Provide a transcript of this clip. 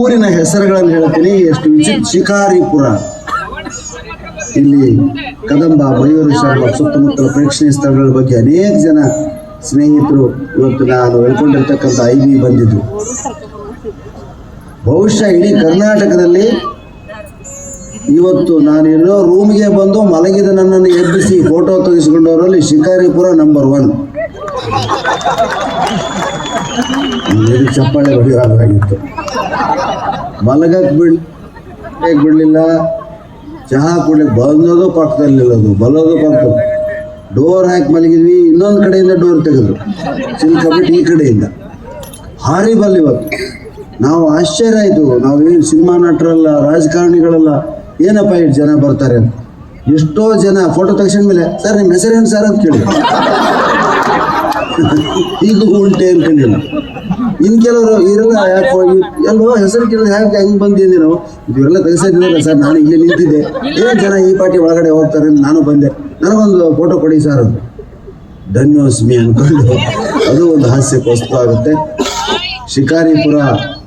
ಊರಿನ ಹೆಸರುಗಳನ್ನು ಹೇಳ್ತೀನಿ. ಎಷ್ಟು ವಿಚಿತ್ರ ಶಿಕಾರಿಪುರ. ಇಲ್ಲಿ ಕದಂಬ ಮಯೂರ ಶರ್ಮ ಸುತ್ತಮುತ್ತಲ ಪ್ರೇಕ್ಷಣೀಯ ಸ್ಥಳಗಳ ಬಗ್ಗೆ ಅನೇಕ ಜನ ಸ್ನೇಹಿತರು ಇವತ್ತು ನಾನು ಹೇಳ್ಕೊಂಡಿರ್ತಕ್ಕಂಥ ಐ ಬಿ ಬಂದಿದ್ದು. ಬಹುಶಃ ಇಡೀ ಕರ್ನಾಟಕದಲ್ಲಿ ಇವತ್ತು ನಾನು ಎಲ್ಲೋ ರೂಮ್ಗೆ ಬಂದು ಮಲಗಿದ ನನ್ನನ್ನು ಎಬ್ಬಿಸಿ ಫೋಟೋ ತೆಗೆಸಿಕೊಂಡವರಲ್ಲಿ ಶಿಕಾರಿಪುರ ನಂಬರ್ ಒನ್ ಚಪ್ಪಾಳೆ ಹೊಡೆಯೋದಾಗಿತ್ತು ಮಲಗಕ್ಕೆ ಬಿಡ್ ಬಿಡಲಿಲ್ಲ. ಚಹಾ ಕುಡಿಲಿಕ್ಕೆ ಬಂದೋದು ಪಕ್ಕದಲ್ಲಿ ನಿಲ್ಲೋದು, ಬಲ್ಲೋದು ಬಂತು ಡೋರ್ ಹಾಕಿ ಮಲಗಿದ್ವಿ, ಇನ್ನೊಂದು ಕಡೆಯಿಂದ ಡೋರ್ ತೆಗೆದ್ರು. ಚಿಲ್ಕಬಿಟ್ಟು ಈ ಕಡೆಯಿಂದ. ಹಾರಿಬಲ್ ಇವತ್ತು. ನಾವು ಆಶ್ಚರ್ಯ ಆಯಿತು, ನಾವೇನು ಸಿನಿಮಾ ನಟರಲ್ಲ, ರಾಜಕಾರಣಿಗಳಲ್ಲ, ಏನಪ್ಪ ಇಷ್ಟು ಜನ ಬರ್ತಾರೆ ಅಂತ. ಎಷ್ಟೋ ಜನ ಫೋಟೋ ತೆಗ್ಸಿದ್ಮೇಲೆ, ಸರ್ ನಿಮ್ಮ ಹೆಸರೇನು ಸರ್? ಅಂತ ಕೇಳಿದ್ರು. ಈಗ ಉಂಟೆ ಅನ್ಕೊಂಡಿಲ್ಲ ಇನ್ ಕೆಲವರು ಇರಲ್ಲ ಎಲ್ಲೋ ಹೆಸರು ಕೇಳಿದ್ರೆ ಯಾಕೆ ಹೆಂಗ್ ಬಂದಿದ್ದೀನಿ ನಾವು? ಇವರೆಲ್ಲ ತೆಗೆಸಿದ್ರೆ ಸರ್, ನಾನು ಇಲ್ಲಿ ನಿಂತಿದ್ದೆ. ಏನ್ ಜನ ಈ ಪಾರ್ಟಿ ಒಳಗಡೆ ಹೋಗ್ತಾರೆ ನಾನು ಬಂದೆ. ನನಗೊಂದು ಫೋಟೋ ಕೊಡಿ ಸರ್ ಧನ್ಯೋಸ್ಮಿ ಅನ್ಕೊಂಡು. ಅದು ಒಂದು ಹಾಸ್ಯಕ್ಕೆ ವಸ್ತು ಆಗುತ್ತೆ. ಶಿಕಾರಿಪುರ